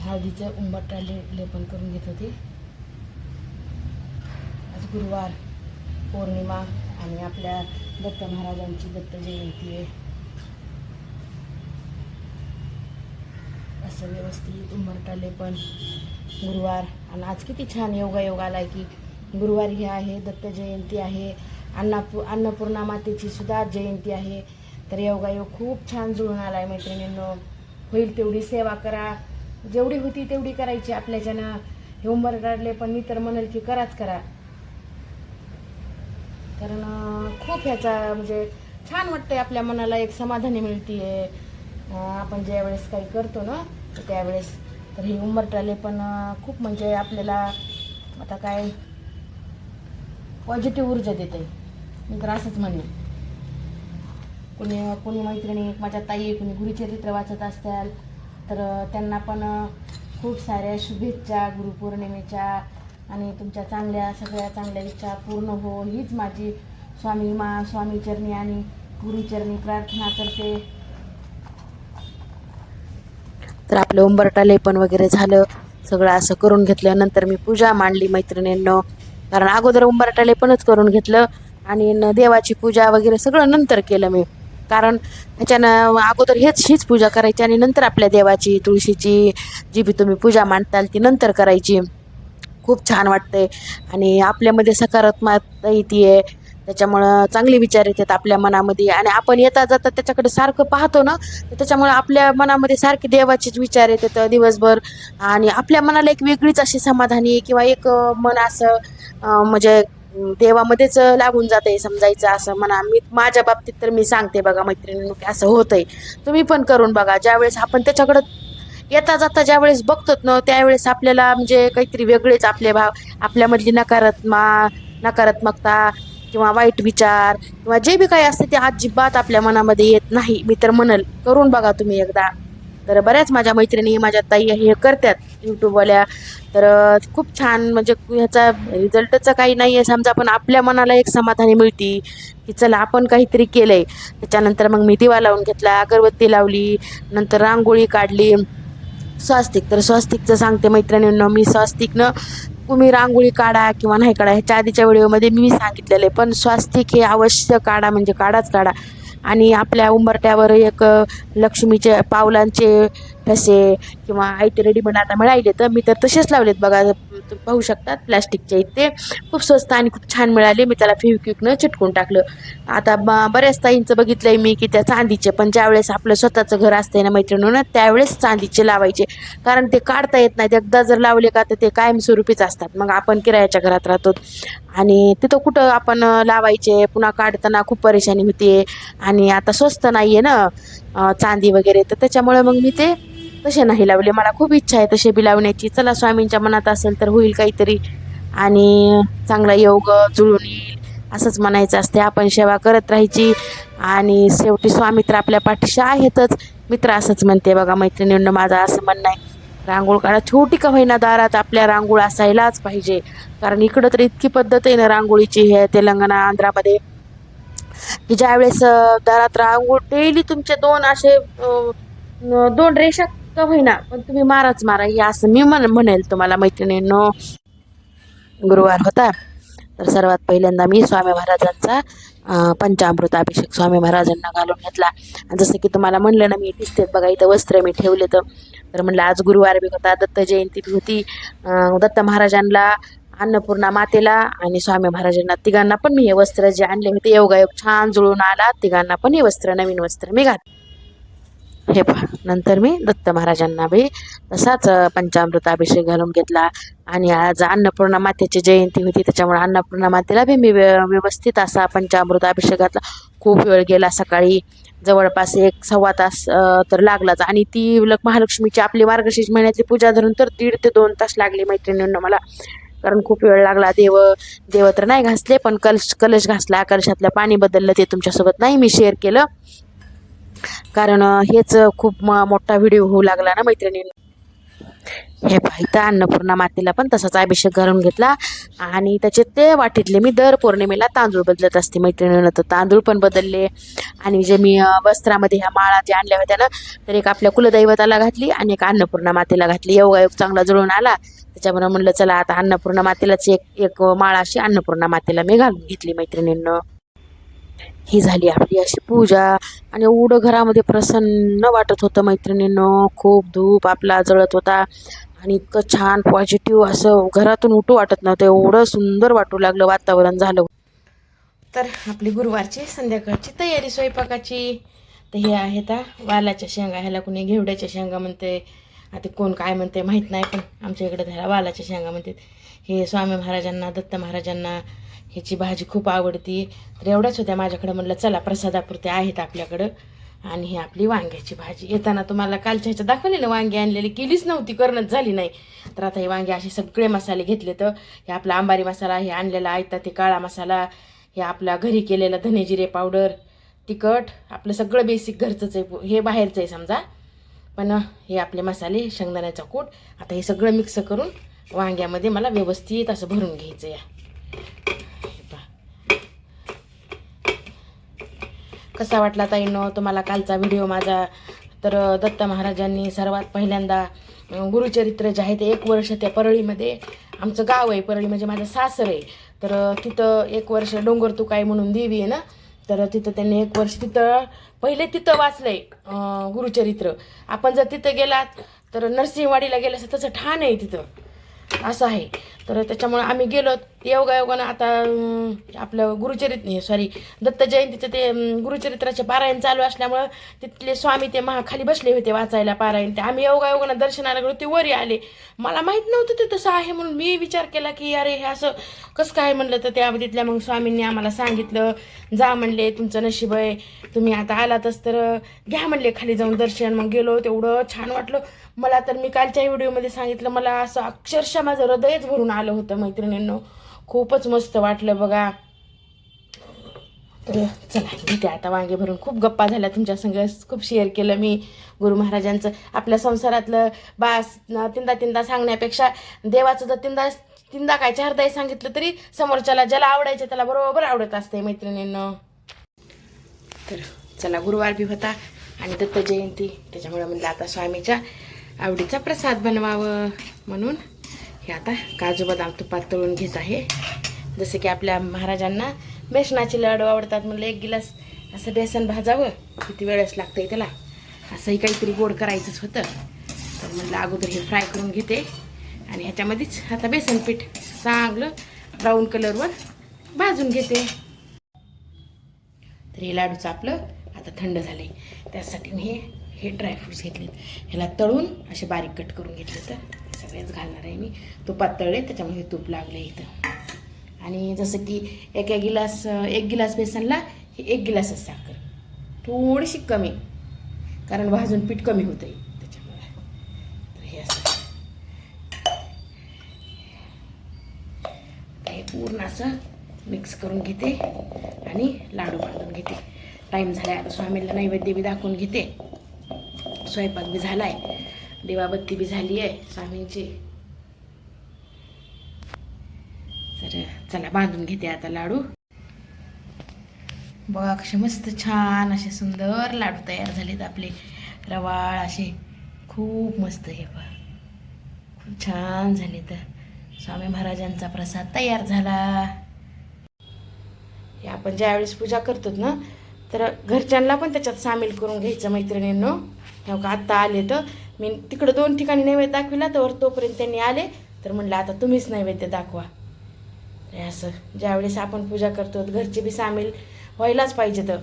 हळदीचं उंबरटा ले लेपन करून घेत होते. आज गुरुवार पौर्णिमा आणि आपल्या दत्त महाराजांची दत्त जयंती आहे. असं व्यवस्थित उंबरटा लेपन गुरुवार. आणि आज किती छान योगा आला आहे की गुरुवार हे आहे दत्त जयंती आहे. अन्नापू अन्नपूर्णा मातेची सुद्धा जयंती आहे. तर योगायोग खूप छान जुळून आला आहे मैत्रिणींनो. होईल तेवढी सेवा करा. जेवढी होती तेवढी करायची आपल्याच्यानं हे काढले पण मी तर म्हणेल की कराच करा. कारण खूप ह्याचा म्हणजे छान वाटतंय आपल्या मनाला एक समाधानी मिळतीये. आपण ज्या वेळेस काही करतो ना त्यावेळेस. तर हे उंबरटाले पण खूप म्हणजे आपल्याला आता काय पॉझिटिव्ह ऊर्जा देते मी तर असंच म्हणेन कोणी कोणी मैत्रिणी माझ्या ताई कोणी गुरुचरित्र वाचत असतील तर त्यांना पण खूप साऱ्या शुभेच्छा गुरुपौर्णिमेच्या आणि तुमच्या चांगल्या सगळ्या चांगल्या इच्छा पूर्ण हो हीच माझी स्वामी मा स्वामी चरणी आणि गुरुचरणी प्रार्थना करते. तर आपलं उंबरटा लेपन वगैरे झालं. सगळं असं करून घेतल्यानंतर मी पूजा मांडली मैत्रिणींनो. कारण अगोदर उंबरटा लेपनच करून घेतलं. आणि देवाची पूजा वगैरे सगळं नंतर केलं मी. कारण त्याच्यानं अगोदर हेच हीच पूजा करायची आणि नंतर आपल्या देवाची तुळशीची जी बी तुम्ही पूजा मांडताल ती नंतर करायची. खूप छान वाटतंय. आणि आपल्यामध्ये सकारात्मकता येते त्याच्यामुळं चांगले विचार येतात आपल्या मनामध्ये. आणि आपण येता जाता त्याच्याकडे सारखं पाहतो ना तर त्याच्यामुळं आपल्या मनामध्ये सारखे देवाचेच विचार येतात दिवसभर. आणि आपल्या मनाला एक वेगळीच अशी समाधानी किंवा एक मन असं म्हणजे देवामध्येच लागून आहे समजायचं असं म्हणा. मी माझ्या बाबतीत तर मी सांगते बघा मैत्रिणींनो की असं होतंय. तुम्ही पण करून बघा. ज्यावेळेस आपण त्याच्याकडं येता जाता ज्यावेळेस बघतो ना त्यावेळेस आपल्याला म्हणजे काहीतरी वेगळेच आपले भाव आपल्यामधली नकारात्मा नकारात्मकता किंवा वाईट विचार किंवा जे बी काही असते ते अजिबात आपल्या मनामध्ये येत नाही. मी तर म्हणल करून बघा तुम्ही एकदा. तर बऱ्याच माझ्या मैत्रिणी माझ्या ताई हे करतात यूट्यूबवाल्या. तर खूप छान म्हणजे ह्याचा रिझल्टचा काही नाही आहे समजा पण आपल्या मनाला एक समाधानी मिळती की चला आपण काहीतरी केलं आहे त्याच्यानंतर मग मी दिवा लावून घेतला अगरबत्ती लावली नंतर रांगोळी काढली. स्वास्तिक तर स्वास्तिकचं सांगते मैत्रिणींना मी स्वास्तिकनं तुम्ही रांगोळी काढा किंवा नाही काढा ह्याच्या आधीच्या व्हिडिओमध्ये मी सांगितलेलं आहे. पण स्वास्तिक हे अवश्य काढा म्हणजे काढाच काढा. आणि आपल्या उंबरट्यावर एक लक्ष्मीचे पावलांचे ठसे किंवा आयते रेडीमेड आता मिळाले तर मी तर तसेच लावलेत बघा. पाहू शकतात. प्लॅस्टिकचे इथे खूप स्वस्त आणि खूप छान मिळाले. मी त्याला फेविक्विकनं चिटकून टाकलं. आता बऱ्याच ताईंचं बघितलंय मी की त्या चांदीचे पण ज्यावेळेस आपलं स्वतःचं घर असतंय ना मैत्रिणीनं त्यावेळेस चांदीचे लावायचे. कारण ते काढता येत नाहीत. एकदा जर लावले का तर ते कायमस्वरूपीच असतात. मग आपण किरायाच्या घरात राहतो. आणि तिथं कुठं आपण लावायचे पुन्हा काढताना खूप परेशानी होते. आणि आता स्वस्त नाही आहे ना चांदी वगैरे. तर त्याच्यामुळे मग मी ते तसे नाही लावले. मला खूप इच्छा आहे तसे बी लावण्याची. चला स्वामींच्या मनात असेल तर होईल काहीतरी. आणि चांगला योग जुळून येईल. असंच म्हणायचं असते. आपण सेवा करत राहायची. आणि शेवटी स्वामी तर आपल्या पाठीशी आहेतच. मित्र असंच म्हणते बघा मैत्रिणींना माझं असं म्हणणं आहे. रांगोळ काढा. छोटी का होईना दारात आपल्या रांगोळ असायलाच पाहिजे. कारण इकडं तर इतकी पद्धत आहे ना रांगोळीची हे तेलंगणा आंध्रामध्ये. की ज्यावेळेस दारात रांगोळ डेली तुमचे दोन असे दोन रेषा का होईना पण तुम्ही माराच मारा हे असं मी म्हण म्हणेल तुम्हाला मैत्रिणींनो. गुरुवार होता तर सर्वात पहिल्यांदा मी स्वामी महाराजांचा पंचामृत अभिषेक स्वामी महाराजांना घालून घेतला. आणि जसं की तुम्हाला म्हणलं ना मी दिसते बघा इथं वस्त्र मी ठेवले तर म्हणलं आज गुरुवार बी होता दत्त जयंती बी होती. दत्त महाराजांना अन्नपूर्णा मातेला आणि स्वामी महाराजांना तिघांना पण मी हे वस्त्र जे आणले होते योगायोग छान जुळून आला. तिघांना पण हे वस्त्र नवीन वस्त्र मी घात हे पहा. नंतर मी दत्त महाराजांना बी तसाच पंचामृताभिषेक घालून घेतला. आणि आज अन्नपूर्णा मातेची जयंती होती त्याच्यामुळे अन्नपूर्णा मातेला बी मी व्य- व्यवस्थित असा पंचामृताभिषेक घातला. खूप वेळ गेला सकाळी. जवळपास एक सव्वा तास तर लागलाच. आणि ती महालक्ष्मीची आपली मार्गशीर्ष महिन्यातली पूजा धरून तर दीड ते दोन तास लागले मैत्रिणींना मला. कारण खूप वेळ लागला. देव देव तर नाही घासले पण कलश कलश घासला. कलशातलं पाणी बदललं ते तुमच्यासोबत. नाही मी शेअर केलं. कारण हेच खूप म- मोठा व्हिडिओ होऊ लागला ना मैत्रिणींना. हे पाहिजे अन्नपूर्णा मातेला पण तसाच अभिषेक घालून घेतला आणि त्याचे ते वाटीतले मी दर पौर्णिमेला तांदूळ बदलत असते मैत्रिणीनं. तर तांदूळ पण बदलले आणि जे मी वस्त्रामध्ये ह्या माळा ज्या आणल्या होत्या ना तर एक आपल्या कुलदैवताला घातली आणि एक अन्नपूर्णा मातेला घातली. योगायोग चांगला जुळून आला. त्याच्यामुळे म्हणलं चला आता अन्नपूर्णा मातेलाच एक एक माळ अशी अन्नपूर्णा मातेला मी घालून घेतली मैत्रिणींनं. ही झाली आपली अशी पूजा. आणि एवढं घरामध्ये प्रसन्न वाटत होतं मैत्रिणींनं. खूप धूप आपला जळत होता. आणि इतकं छान पॉझिटिव्ह असं घरातून उठू वाटत नव्हतं. एवढं सुंदर वाटू लागलं वातावरण झालं. तर आपली गुरुवारची संध्याकाळची तयारी स्वयंपाकाची. तर हे आहेत वालाच्या शेंगा. ह्याला कुणी घेवड्याच्या शेंगा म्हणते. आता कोण काय म्हणते माहीत नाही पण आमच्या इकडे ह्याला वालाच्या शेंगा म्हणतात. हे स्वामी महाराजांना दत्त महाराजांना ह्याची भाजी खूप आवडती. तर एवढ्याच होत्या माझ्याकडं. म्हणलं चला प्रसादापुरते आहेत आपल्याकडं. आणि ही आपली वांग्याची भाजी. येताना तुम्हाला कालच्या ह्याच्यात दाखवलेलं वांगी आणलेली केलीच नव्हती. करणंच झाली नाही. तर आता हे वांगे असे सगळे मसाले घेतले तर हे आपला आंबारी मसाला हे आणलेला आयता ते काळा मसाला हे आपला घरी केलेला धने जिरे पावडर तिखट आपलं सगळं बेसिक घरचंच आहे. हे बाहेरचं आहे समजा. पण हे आपले मसाले शेंगदाण्याचा कूट. आता हे सगळं मिक्स करून वांग्यामध्ये मला व्यवस्थित असं भरून घ्यायचं या हे पहा. कसा वाटला ताईंनो? तुम्हाला कालचा व्हिडिओ माझा? तर दत्त महाराजांनी सर्वात पहिल्यांदा गुरुचरित्र जे आहे ते एक वर्ष त्या परळीमध्ये आमचं गाव आहे परळी म्हणजे माझं सासर आहे. तर तिथं एक वर्ष डोंगर तुकाई म्हणून देवी आहे ना? तर तिथं त्यांनी एक वर्ष तिथं पहिले तिथं वाचलंय आहे गुरुचरित्र आपण जर तिथं गेलात तर नरसिंहवाडीला गेलं तसं ठाण आहे तिथं. असं आहे. तर त्याच्यामुळे आम्ही गेलो योगायोगानं आता आपलं गुरुचरित सॉरी दत्त जयंतीचं ते गुरुचरित्राचे पारायण चालू असल्यामुळं तिथले स्वामी ते महाखाली बसले होते वाचायला पारायण. ते आम्ही योगायोगानं दर्शनाला गेलो ते वरी आले. मला माहीत नव्हतं ते तसं आहे म्हणून मी विचार केला की अरे हे असं कसं काय म्हणलं तर त्या तिथल्या मग स्वामींनी आम्हाला सांगितलं जा म्हणले तुमचं नशीब आहे तुम्ही आता आलातच तर घ्या म्हणले खाली जाऊन दर्शन. मग गेलो तेवढं छान वाटलं. मला तर मी कालच्या व्हिडिओमध्ये सांगितलं मला असं अक्षरशः माझं हृदयच भरून आलं होतं मैत्रिणींनो. खूपच मस्त वाटलं बघा. तर चला घेते आता वांगे भरून खूप गप्पा झाल्या. तुमच्या संग खूप शेअर केलं मी गुरु महाराजांचं. आपल्या संसारातलं बास तिंदा तिंदा सांगण्यापेक्षा देवाचं जर तिंदा तिंदा काय चारदाही सांगितलं तरी समोरच्याला ज्याला आवडायचं त्याला बरोबर आवडत असते मैत्रिणींनं. तर चला गुरुवार बी होता आणि दत्त जयंती. त्याच्यामुळे म्हणलं आता स्वामीच्या आवडीचा प्रसाद बनवावं म्हणून हे आता काजू बदाम तुपात तळून घेत आहे. जसं की आपल्या महाराजांना बेसनाचे लाडू आवडतात म्हणलं एक गिलास असं बेसन भाजावं. किती वेळच लागतंय त्याला. असंही काहीतरी गोड करायचंच होतं. तर म्हणलं अगोदर हे फ्राय करून घेते. आणि ह्याच्यामध्येच आता बेसन पीठ चांगलं ब्राऊन कलरवर भाजून घेते. तर हे लाडूचं आपलं आता थंड झाले त्यासाठी मी हे हे ड्रायफ्रूट्स घेतलेत. ह्याला तळून असे बारीक कट करून घेतले तर हे सगळेच घालणार आहे मी. तुपात तळले त्याच्यामुळे हे तूप लागले इथं. आणि जसं की एका गिलास एक गिलास बेसनला हे एक गिलासच साखर. थोडीशी कमी. कारण भाजून पीठ कमी होतं आहे त्याच्यामुळे. तर हे असं. हे पूर्ण असं मिक्स करून घेते आणि लाडू बांधून घेते. टाईम झाला आता स्वामीला नैवेद्य बी दाखवून घेते. स्वयंपाक बी झाला आहे दिवाबत्ती बी झाली आहे स्वामींची. तर चला बांधून घेते आता लाडू. बघा कसे मस्त छान असे सुंदर लाडू तयार झालेत आपले. रवाळ असे खूप मस्त हे पहा. खूप छान झाले तर स्वामी महाराजांचा प्रसाद तयार झाला. हे आपण ज्यावेळेस पूजा करतो ना तर घरच्यांना पण त्याच्यात सामील करून घ्यायचं मैत्रिणींनो. हो का आत्ता आले तर? मी तिकडं दोन ठिकाणी नैवेद्य दाखविला तर तोपर्यंत त्यांनी आले. तर म्हणलं आता तुम्हीच नैवेद्य दाखवा. असं ज्यावेळेस आपण पूजा करतो घरचे बी सामील व्हायलाच पाहिजे तर.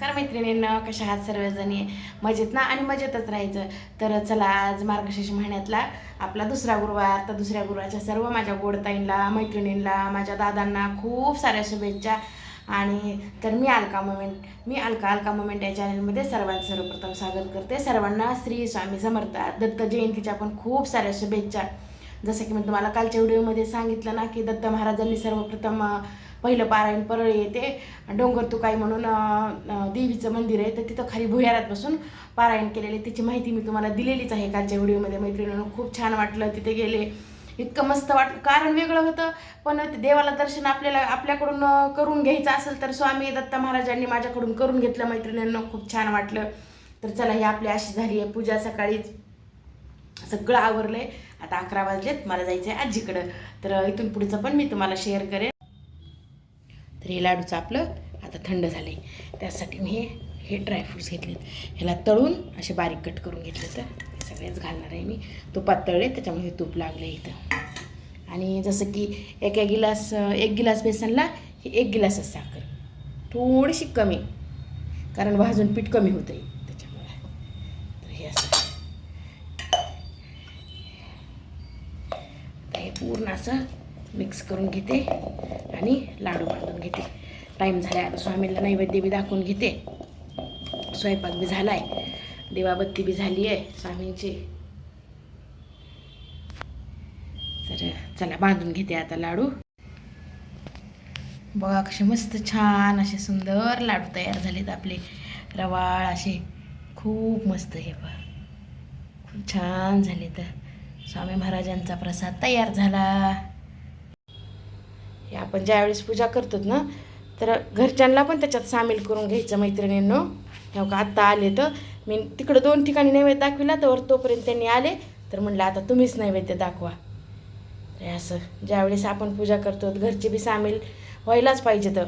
नमस्कार मैत्रिणींना कशा आहात सर्वजणी? मजेत ना? आणि मजेतच राहायचं. तर चला आज मार्गशीर्ष महिन्यातला आपला दुसरा गुरुवार. तर दुसऱ्या गुरुवारच्या सर्व माझ्या गोडताईंना मैत्रिणींना माझ्या दादांना खूप साऱ्या शुभेच्छा. आणि तर मी अलका मोमेंट मी अलका अलका मोमेंट या चॅनलमध्ये सर्वांचं सर्वप्रथम स्वागत करते. सर्वांना श्री स्वामी समर्थ दत्त जयंतीच्या पण खूप साऱ्या शुभेच्छा. जसं की मी तुम्हाला कालच्या व्हिडिओमध्ये सांगितलं ना की दत्त महाराजांनी सर्वप्रथम पहिलं पारायण परळी येते. डोंगर तुकाई म्हणून देवीचं मंदिर आहे. तर तिथं खाली भुयारात बसून पारायण केलेले. त्याची माहिती मी तुम्हाला दिलेलीच आहे कालच्या व्हिडिओमध्ये. मैत्रिणीनं खूप छान वाटलं तिथे गेले. इतकं मस्त वाटलं. कारण वेगळं होतं. पण ते देवाला दर्शन आपल्याला आपल्याकडून करून घ्यायचं असेल तर स्वामी दत्ता महाराजांनी माझ्याकडून करून घेतलं. मैत्रिणींना खूप छान वाटलं. तर चला ही आपली अशी झाली आहे पूजा. सकाळीच सगळं आवरलं आहे आता अकरा वाजलेत. मला जायचं आहे आजीकडं. तर इथून पुढचं पण मी तुम्हाला शेअर करेन. तर हे लाडूचं आपलं आता थंड झालं आहे त्यासाठी मी हे हे ड्रायफ्रूट्स घेतलेत. ह्याला तळून असे बारीक कट करून घेतले तर हे सगळेच घालणार आहे मी. तुपात तळले त्याच्यामुळे हे तूप लागलं इथं. आणि जसं की एक एक गिलास एक गिलास बेसनला ही एक गिलासच साखर. थोडीशी कमी. कारण भाजून पीठ कमी होतं आहे त्याच्यामुळे. तर हे असं. हे पूर्ण असं मिक्स करून घेते आणि लाडू बांधून घेते. टाईम झाला आता स्वामींना नैवेद्य बी दाखवून घेते. स्वयंपाक बी झाला आहे दिवाबत्ती बी झाली आहे स्वामींची. तर चला बांधून घेते आता लाडू. बघा कसे मस्त छान असे सुंदर लाडू तयार झालेत आपले. रवाळ असे खूप मस्त हे बघ खूप छान झाले तर स्वामी महाराजांचा प्रसाद तयार झाला. हे आपण ज्यावेळेस पूजा करतो ना तर घरच्यांना पण त्याच्यात सामील करून घ्यायचं मैत्रिणींनो. हो का आत्ता आले तर मी तिकडं दोन ठिकाणी नैवेद्य दाखविला तर तोपर्यंत त्यांनी आले. तर म्हणलं आता तुम्हीच नैवेद्य दाखवा. असं ज्यावेळेस आपण पूजा करतो घरचे बी सामील व्हायलाच पाहिजे तर.